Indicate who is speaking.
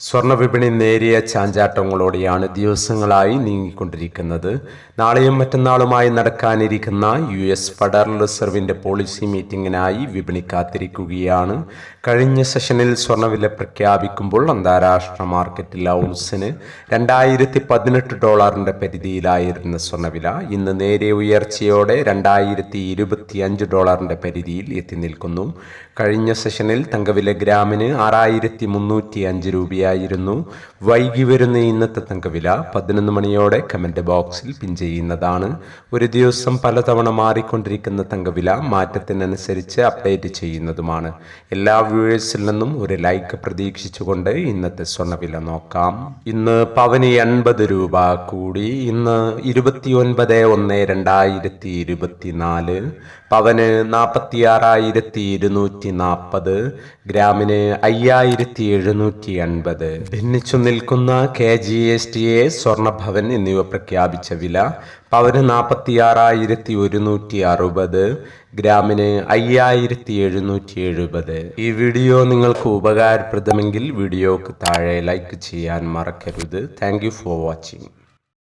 Speaker 1: സ്വർണ വിപണി നേരിയ ചാഞ്ചാട്ടങ്ങളോടെയാണ് ദിവസങ്ങളായി നീങ്ങിക്കൊണ്ടിരിക്കുന്നത്. നാളെയും മറ്റന്നാളുമായി നടക്കാനിരിക്കുന്ന യു എസ് ഫെഡറൽ റിസർവിന്റെ പോളിസി മീറ്റിംഗിനായി വിപണി കാത്തിരിക്കുകയാണ്. കഴിഞ്ഞ സെഷനിൽ സ്വർണവില പ്രഖ്യാപിക്കുമ്പോൾ അന്താരാഷ്ട്ര മാർക്കറ്റിൽ ഔൺസിന് രണ്ടായിരത്തി പതിനെട്ട് ഡോളറിന്റെ പരിധിയിലായിരുന്ന സ്വർണവില ഇന്ന് നേരിയ ഉയർച്ചയോടെ രണ്ടായിരത്തി ഇരുപത്തി അഞ്ച് ഡോളറിന്റെ പരിധിയിൽ എത്തി നിൽക്കുന്നു. കഴിഞ്ഞ സെഷനിൽ തങ്കവില ഗ്രാമിന് ആറായിരത്തി മുന്നൂറ്റി അഞ്ച് രൂപയായിരുന്നു വൈകി വരുന്ന ഇന്നത്തെ തങ്കവില പതിനൊന്ന് മണിയോടെ കമന്റ് ബോക്സിൽ പിൻ ചെയ്യുന്നതാണ്. ഒരു ദിവസം പലതവണ മാറിക്കൊണ്ടിരിക്കുന്ന തങ്കവില മാറ്റത്തിനനുസരിച്ച് അപ്ഡേറ്റ് ചെയ്യുന്നതുമാണ്. എല്ലാ വ്യൂവേഴ്സിൽ നിന്നും ഒരു ലൈക്ക് പ്രതീക്ഷിച്ചുകൊണ്ട് ഇന്നത്തെ സ്വർണവില നോക്കാം. ഇന്ന് പവന് എൺപത് രൂപ കൂടി. ഇന്ന് ഇരുപത്തി ഒൻപത് ഒന്ന് രണ്ടായിരത്തി ഇരുപത്തിനാല്. പവന് നാൽപ്പത്തി ആറായിരത്തി ഇരുന്നൂറ്റി നാൽപ്പത് ഗ്രാമിന് അയ്യായിരത്തി എഴുന്നൂറ്റി എൺപത്. ഭിന്നിച്ചു നിൽക്കുന്ന K G S T A Swarnabhavan എന്നിവ പ്രഖ്യാപിച്ച വില പവന് നാൽപ്പത്തി ആറായിരത്തി ഒരുന്നൂറ്റി അറുപത് ഗ്രാമിന് അയ്യായിരത്തി എഴുന്നൂറ്റി എഴുപത് ഈ വീഡിയോ നിങ്ങൾക്ക് ഉപകാരപ്രദമെങ്കിൽ വീഡിയോക്ക് താഴെ ലൈക്ക് ചെയ്യാൻ മറക്കരുത്. Thank for watching